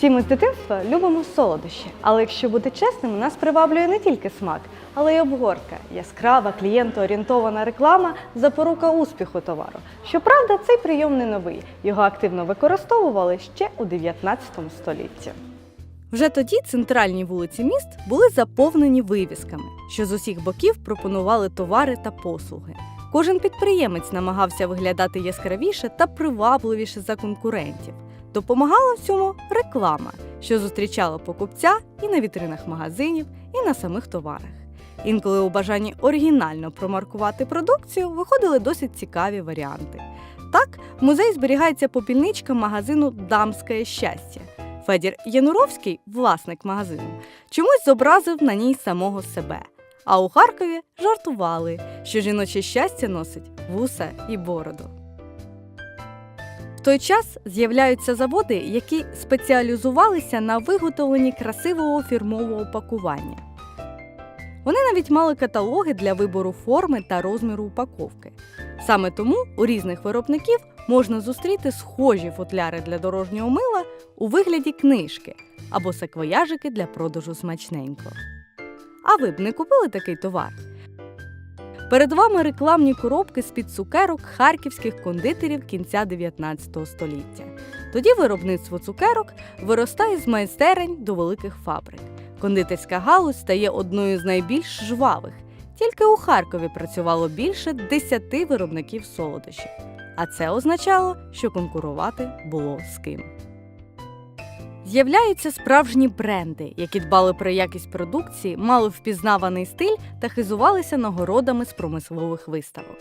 Всі ми з дитинства любимо солодощі, але якщо бути чесним, нас приваблює не тільки смак, але й обгортка, яскрава, клієнтоорієнтована реклама, запорука успіху товару. Щоправда, цей прийом не новий. Його активно використовували ще у 19 столітті. Вже тоді центральні вулиці міст були заповнені вивісками, що з усіх боків пропонували товари та послуги. Кожен підприємець намагався виглядати яскравіше та привабливіше за конкурентів. Допомагала в цьому реклама, що зустрічала покупця і на вітринах магазинів, і на самих товарах. Інколи у бажанні оригінально промаркувати продукцію виходили досить цікаві варіанти. Так, в музеї зберігається попільничка магазину Дамське щастя. Федір Януровський, власник магазину, чомусь зобразив на ній самого себе. А у Харкові жартували, що жіноче щастя носить вуса і бороду. В той час з'являються заводи, які спеціалізувалися на виготовленні красивого фірмового пакування. Вони навіть мали каталоги для вибору форми та розміру упаковки. Саме тому у різних виробників можна зустріти схожі футляри для дорожнього мила у вигляді книжки або саквояжики для продажу смачненького. А ви б не купили такий товар? Перед вами рекламні коробки з-під цукерок харківських кондитерів кінця 19 століття. Тоді виробництво цукерок виростає з майстерень до великих фабрик. Кондитерська галузь стає одною з найбільш жвавих. Тільки у Харкові працювало більше 10 виробників солодощів. А це означало, що конкурувати було з ким. З'являються справжні бренди, які дбали про якість продукції, мали впізнаваний стиль та хизувалися нагородами з промислових виставок.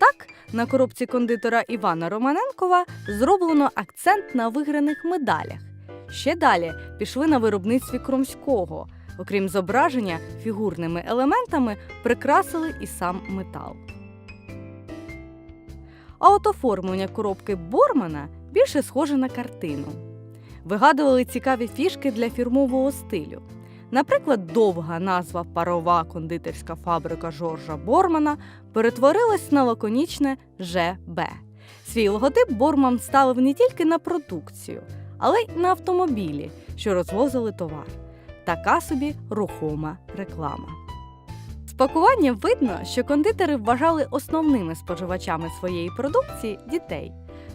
Так, на коробці кондитора Івана Романенкова зроблено акцент на виграних медалях. Ще далі пішли на виробництві Кромського. Окрім зображення, фігурними елементами прикрасили і сам метал. А от оформлення коробки Бормана більше схоже на картину. Вигадували цікаві фішки для фірмового стилю. Наприклад, довга назва парова кондитерська фабрика Жоржа Бормана перетворилась на лаконічне ЖБ. Свій логотип Борман ставив не тільки на продукцію, але й на автомобілі, що розвозили товар. Така собі рухома реклама. З пакування видно, що кондитери вважали основними споживачами своєї продукції дітей.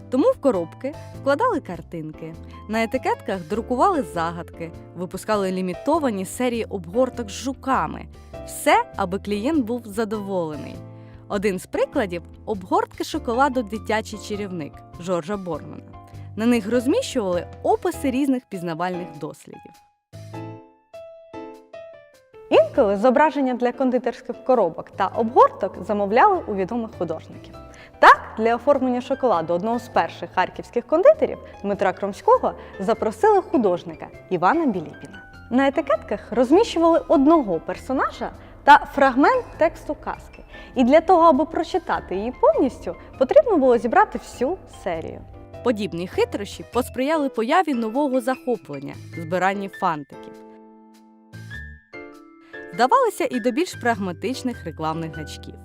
Тому в коробки вкладали картинки, на етикетках друкували загадки, випускали лімітовані серії обгорток з жуками. Все, аби клієнт був задоволений. Один з прикладів обгортки шоколаду Дитячий чарівник Жоржа Бормана. На них розміщували описи різних пізнавальних дослідів. Інколи зображення для кондитерських коробок та обгорток замовляли у відомих художників. Так, для оформлення шоколаду одного з перших харківських кондитерів Дмитра Кромського запросили художника Івана Біліпіна. На етикетках розміщували одного персонажа та фрагмент тексту казки. І для того, аби прочитати її повністю, потрібно було зібрати всю серію. Подібні хитрощі посприяли появі нового захоплення збиранні фантиків. Вдавалися і до більш прагматичних рекламних гачків.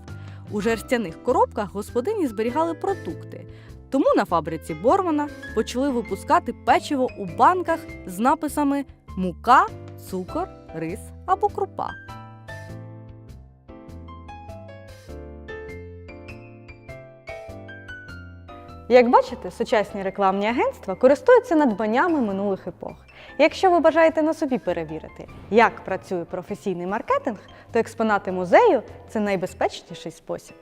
У жерстяних коробках господині зберігали продукти. Тому на фабриці Бормана почали випускати печиво у банках з написами мука, цукор, рис або крупа. Як бачите, сучасні рекламні агентства користуються надбаннями минулих епох. Якщо ви бажаєте на собі перевірити, як працює професійний маркетинг, то експонати музею це найбезпечніший спосіб.